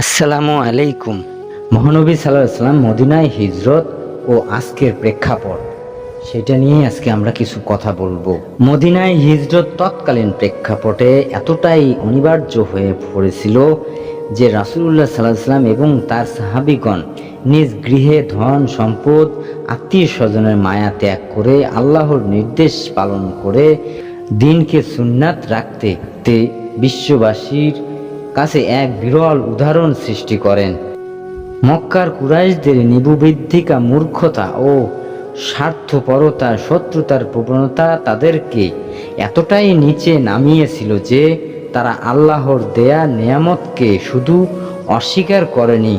আসসালামু আলাইকুম। মহানবী সাল্লাহ সাল্লাম মদিনায় হিজরত ও আজকের প্রেক্ষাপট। সেটা নিয়ে আজকে আমরা কিছু কথা বলব। মদিনায় হিজরত তৎকালীন প্রেক্ষাপটে এতটাই অনিবার্য হয়ে পড়েছিল যে রাসুলুল্লাহ সাল্লাহ সাল্লাম এবং তার সাহাবিগণ নিজ গৃহে ধন, সম্পদ আত্মীয় স্বজনের মায়া ত্যাগ করে আল্লাহর নির্দেশ পালন করে দিনকে সুন্নাত রাখতে বিশ্ববাসীর কাছে এক বিরল উদাহরণ সৃষ্টি করেন। মক্কার কুরাইশদের নিবুবৃদ্ধিকা মূর্খতা ও স্বার্থপরতা, শত্রুতার প্রবণতা তাদেরকে এতটাই নিচে নামিয়েছিল যে তারা আল্লাহর দেয়া নিয়ামতকে শুধু অস্বীকার করেনি,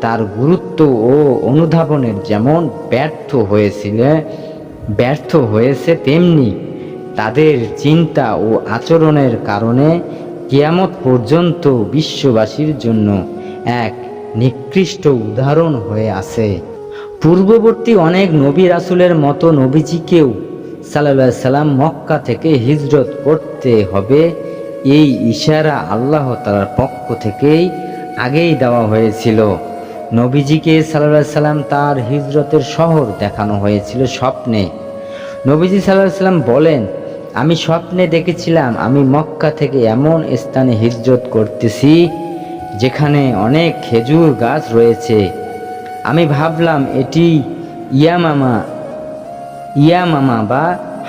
তার গুরুত্ব ও অনুধাবনের যেমন ব্যর্থ হয়েছিল, ব্যর্থ হয়েছে তেমনি তাদের চিন্তা ও আচরণের কারণে কিয়ামত পর্যন্ত বিশ্ববাসীর জন্য এক নিকৃষ্ট উদাহরণ হয়ে আছে। পূর্ববর্তী অনেক নবী রাসুলের মতো নবীজিকেও সাল্লা সাল্লাম মক্কা থেকে হিজরত করতে হবে। এই ইশারা আল্লাহ তালার পক্ষ থেকেই আগেই দেওয়া হয়েছিল। নবীজিকে সাল্লাহ সাল্লাম তার হিজরতের শহর দেখানো হয়েছিল স্বপ্নে। নবীজি সাল্লাহ সাল্লাম বলেন আমি স্বপ্নে দেখেছিলাম, আমি মক্কা থেকে এমন স্থানে হিজরত করতেছি, যেখানে অনেক খেজুর গাছ রয়েছে। আমি ভাবলাম, এটি ইয়ামামা ইয়ামামা বা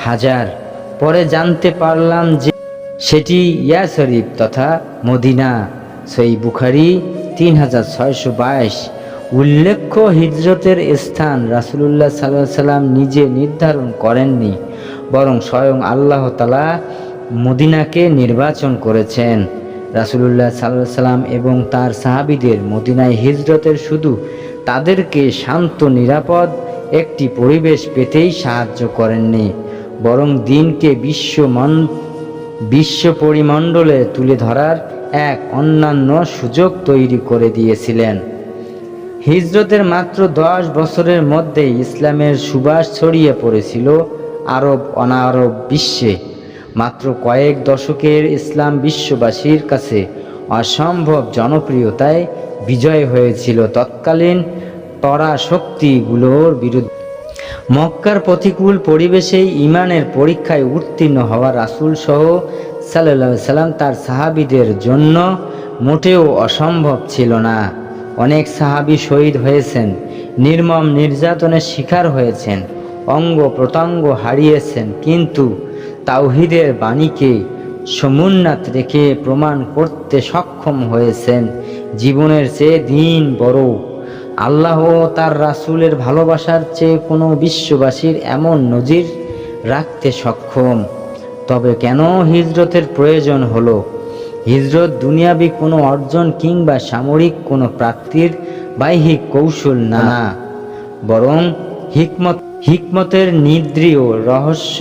হাজার। পরে জানতে পারলাম যে সেটি ইয়া শরীফ তথা মদিনা। সই বুখারি তিন হাজার ছয়শো বাইশ। উল্লেখ্য হিজরতের স্থান রাসুলুল্লাহ সাল্লাহ সাল্লাম নিজে নির্ধারণ করেননি, বরং স্বয়ং আল্লাহ তালা মদিনাকে নির্বাচন করেছেন। রাসুলুল্লাহ সাল্লাহ সাল্লাম এবং তার সাহাবিদের মদিনায় হিজরতের শুধু তাদেরকে শান্ত, নিরাপদ একটি পরিবেশ পেতেই সাহায্য করেননি, বরং দিনকে বিশ্ব মন, বিশ্ব পরিমণ্ডলে তুলে ধরার এক অন্যান্য সুযোগ তৈরি করে দিয়েছিলেন। হিজরতের মাত্র দশ বছরের মধ্যে ইসলামের সুবাস ছড়িয়ে পড়েছিল আরব অনারব বিশ্বে। মাত্র কয়েক দশকের ইসলাম বিশ্ববাসীর কাছে অসম্ভব জনপ্রিয়তায় বিজয় হয়েছিল তৎকালীন তরা শক্তিগুলোর বিরুদ্ধে। মক্কার প্রতিকূল পরিবেশেই ইমানের পরীক্ষায় উত্তীর্ণ হওয়া রাসুল সহ সাল্লাহ সাল্লাম তার সাহাবিদের জন্য মোটেও অসম্ভব ছিল না। অনেক সাহাবি শহীদ হয়েছেন, নির্মম নির্যাতনের শিকার হয়েছেন, অঙ্গ প্রত্যঙ্গ হারিয়েছেন, কিন্তু তাওহিদের বাণীকে সমুন্নাত রেখে প্রমাণ করতে সক্ষম হয়েছেন জীবনের চেয়ে দিন বড়। আল্লাহ তার রাসূলের ভালোবাসার চেয়ে কোনো বিশ্ববাসীর এমন নজির রাখতে সক্ষম। তবে কেন হিজরতের প্রয়োজন হলো? হিজরত দুনিয়াবি কোনো অর্জন কিংবা সামরিক কোনো প্রাপ্তির বাহ্যিক কৌশল না। বরং হিকমত হিকমতের নিদ্রীয় রহস্য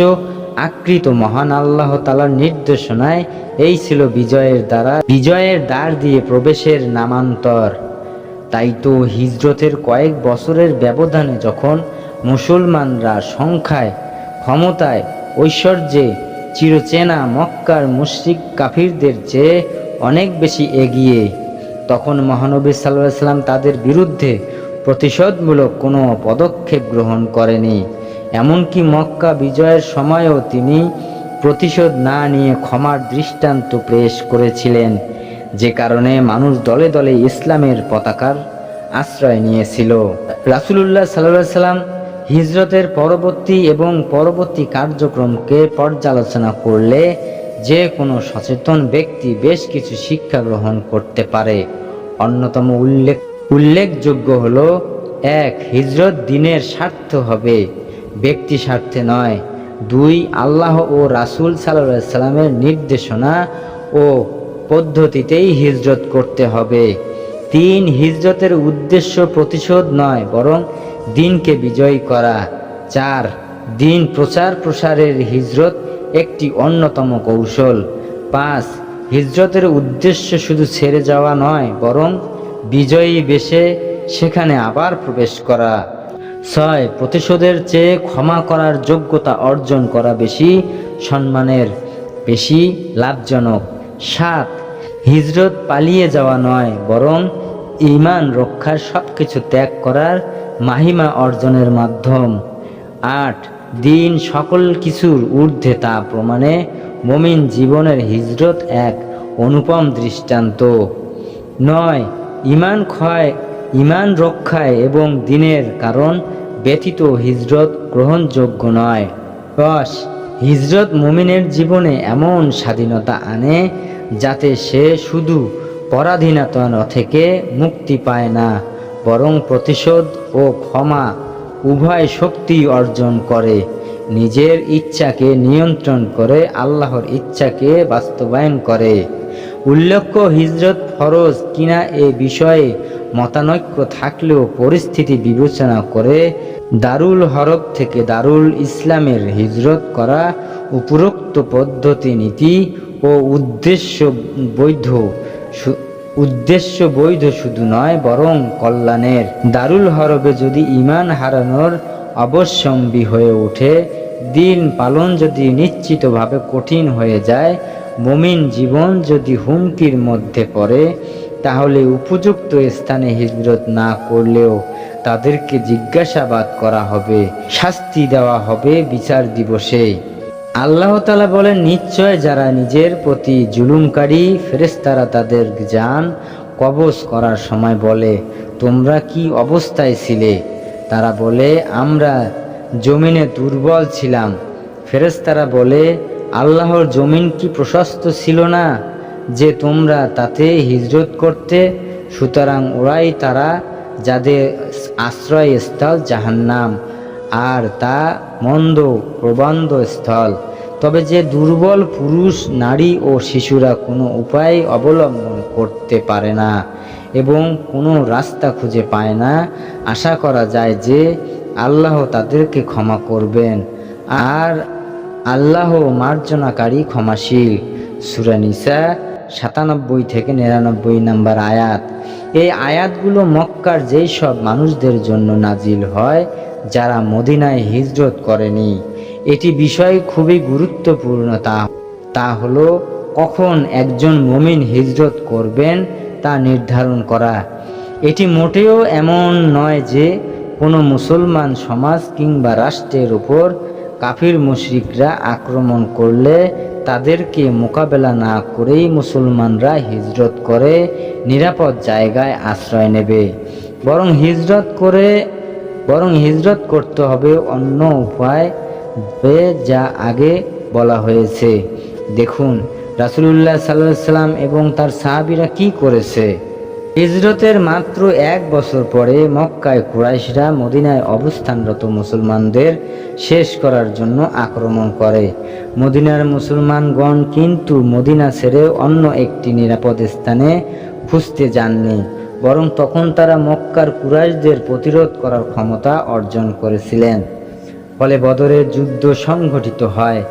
আকৃত মহান আল্লাহ তালার নির্দেশনায় এই ছিল বিজয়ের দ্বারা। বিজয়ের দ্বার দিয়ে প্রবেশের নামান্তর। তাই তো হিজরতের কয়েক বছরের ব্যবধানে যখন মুসলমানরা সংখ্যায় ক্ষমতায় ঐশ্বর্যে চিরচেনা মক্কার মুশরিক কাফিরদের চেয়ে অনেক বেশি এগিয়ে। তখন মহানবী সাল্লাহ সাল্লাম তাদের বিরুদ্ধে প্রতিশোধমূলক কোনো পদক্ষেপ গ্রহণ করেনি। এমনকি মক্কা বিজয়ের সময়ও তিনি প্রতিশোধ না নিয়ে ক্ষমার দৃষ্টান্ত পেশ করেছিলেন। যে কারণে মানুষ দলে দলে ইসলামের পতাকার আশ্রয় নিয়েছিল। রাসুলুল্লাহ সাল্লাহ সাল্লাম হিজরতের পরবর্তী এবং পরবর্তী কার্যক্রমকে পর্যালোচনা করলে যে কোনো সচেতন ব্যক্তি বেশ কিছু শিক্ষা গ্রহণ করতে পারে। অন্যতম উল্লেখ উল্লেখযোগ্য হলো, এক, হিজরত দিনের স্বার্থ হবে, ব্যক্তি স্বার্থে নয়। দুই, আল্লাহ ও রাসুল সাল্লাহ সাল্লামের নির্দেশনা ও পদ্ধতিতেই হিজরত করতে হবে। তিন হিজরতের উদ্দেশ্য প্রতিশোধ নয়, বরং দিনকে বিজয়ী করা। চার, দিন প্রচার প্রসারের হিজরত একটি অন্যতম কৌশল। পাঁচ, হিজরতের উদ্দেশ্য শুধু ছেড়ে যাওয়া নয়, বরং বিজয়ী বেশে সেখানে আবার প্রবেশ করা। ছয়, প্রতিশোধের চেয়ে ক্ষমা করার যোগ্যতা অর্জন করা বেশি সম্মানের, বেশি লাভজনক। সাত, হিজরত পালিয়ে যাওয়া নয়, বরং ঈমান রক্ষার সব কিছু ত্যাগ করার মাহিমা অর্জনের মাধ্যম। আট, দিন সকল কিছুর ঊর্ধ্বে তা প্রমাণে মমিন জীবনের হিজরত এক অনুপম দৃষ্টান্ত। নয় ইমান ক্ষয় ইমান রক্ষায় এবং দিনের কারণ ব্যতীত হিজরত গ্রহণযোগ্য নয়। দশ, হিজরত মুমিনের জীবনে এমন স্বাধীনতা আনে যাতে সে শুধু পরাধীনতা থেকে মুক্তি পায় না, বরং প্রতিশোধ ও ক্ষমা উভয় শক্তি অর্জন করে। নিজের ইচ্ছাকে নিয়ন্ত্রণ করে আল্লাহর ইচ্ছাকে বাস্তবায়ন করে। উল্লেখ্য, হিজরত ফরজ কিনা এ বিষয়ে মতানৈক্য থাকলেও পরিস্থিতি বিবেচনা করে দারুল হরব থেকে দারুল ইসলামের হিজরত করা উপরোক্ত পদ্ধতি, নীতি ও উদ্দেশ্য বৈধ। উদ্দেশ্য বৈধ শুধু নয়, বরং কল্যাণের। দারুল হরবে যদি ইমান হারানোর অবশ্যম্বী হয়ে ওঠে, দিন পালন যদি নিশ্চিতভাবে কঠিন হয়ে যায়, মমিন জীবন যদি হুমকির মধ্যে পড়ে, তাহলে উপযুক্ত স্থানে হিজরত না করলেও তাদেরকে জিজ্ঞাসাবাদ করা হবে, শাস্তি দেওয়া হবে বিচার দিবসে। আল্লাহ তালা বলেন, নিশ্চয় যারা নিজের প্রতি জুলুমকারী, ফেরেশতারা তাদের যান কবজ করার সময় বলে, তোমরা কি অবস্থায় ছিলে? তারা বলে, আমরা জমিনে দুর্বল ছিলাম। ফেরেশতারা বলে, আল্লাহর জমিন কি প্রশস্ত ছিল না যে তোমরা তাতে হিজরত করতে? সুতরাং ওরাই তারা যাদের আশ্রয়স্থল জাহান্নাম। আর তা মন্দ প্রবন্ধ স্থল। তবে যে দুর্বল পুরুষ, নারী ও শিশুরা কোনো উপায় অবলম্বন করতে পারে না এবং কোনো রাস্তা খুঁজে পায় না, আশা করা যায় যে আল্লাহ তাদেরকে ক্ষমা করবেন। আর আল্লাহ মার্জনাকারী ক্ষমাশীল। সুরানিসা সাতানব্বই থেকে নিরানব্বই নাম্বার আয়াত। এই আয়াতগুলো মক্কার যেই সব মানুষদের জন্য নাজিল হয় যারা মদিনায় হিজরত করেনি। এটি বিষয় খুবই গুরুত্বপূর্ণ তা। তা হলো, কখন একজন মমিন হিজরত করবেন তা নির্ধারণ করা। এটি মোটেও এমন নয় যে কোনো মুসলমান সমাজ কিংবা রাষ্ট্রের উপর কাফির মুশরিকরা আক্রমণ করলে তাদেরকে মোকাবেলা না করেই মুসলমানরা হিজরত করে নিরাপদ জায়গায় আশ্রয় নেবে। বরং হিজরত করে বরং হিজরত করতে হবে অন্য উপায় যা আগে বলা হয়েছে। দেখুন, রাসুলুল্লাহ সাল্লাহ সাল্লাম এবং তার সাহাবিরা কি করেছে? হিজরতের মাত্র এক বছর পরে মক্কায় কুরাইশরা মদিনায় অবস্থানরত মুসলমানদের শেষ করার জন্য আক্রমণ করে। মদিনার মুসলমানগণ কিন্তু মদিনা ছেড়ে অন্য একটি নিরাপদ স্থানে খুঁজতে যাননি। বরং তখন তারা মক্কার কুরাইশদের প্রতিরোধ করার ক্ষমতা অর্জন করেছিলেন। ফলে বদরের যুদ্ধ সংঘটিত হয়।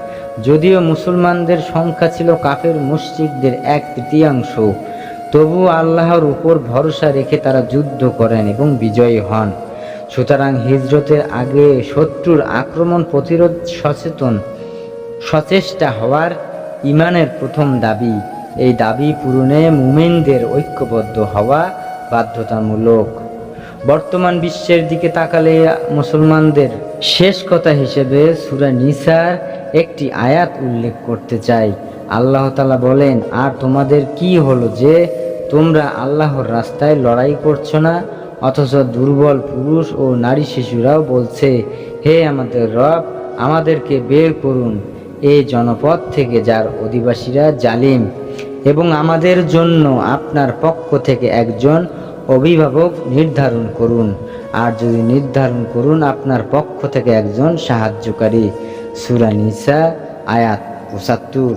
যদিও মুসলমানদের সংখ্যা ছিল কাফের মুশরিকদের এক তৃতীয়াংশ তবু আল্লাহর উপর ভরসা রেখে তারা যুদ্ধ করেন এবং বিজয়ী হন। সুতরাং হিজরতের আগে শত্রুর আক্রমণ প্রতিরোধ সচেতন, সচেষ্টা হওয়ার ইমানের প্রথম দাবি। এই দাবি পূরণে মুমিনদের ঐক্যবদ্ধ হওয়া বাধ্যতামূলক। বর্তমান বিশ্বের দিকে তাকালে মুসলমানদের শেষ কথা হিসেবে সুরা নিসার একটি আয়াত উল্লেখ করতে চাই। আল্লাহ তালা বলেন, আর তোমাদের কি হলো যে তোমরা আল্লাহর রাস্তায় লড়াই করছ না? অথচ দুর্বল পুরুষ ও নারী শিশুরাও বলছে, হে আমাদের রব, আমাদেরকে বের করুন। এই জনপদ থেকে যার অধিবাসীরা জালিম। এবং আমাদের জন্য আপনার পক্ষ থেকে একজন অভিভাবক নির্ধারণ করুন। আর যদি নির্ধারণ করুন, আপনার পক্ষ থেকে একজন সাহায্যকারী। সুরানিসা আয়াত পঁচাত্তর।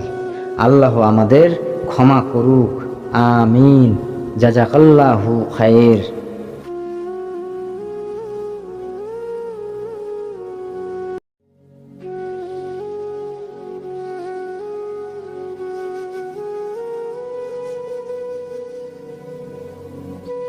আল্লাহ আমাদের ক্ষমা করুক। আমিন। জাজাকাল্লাহু খায়ের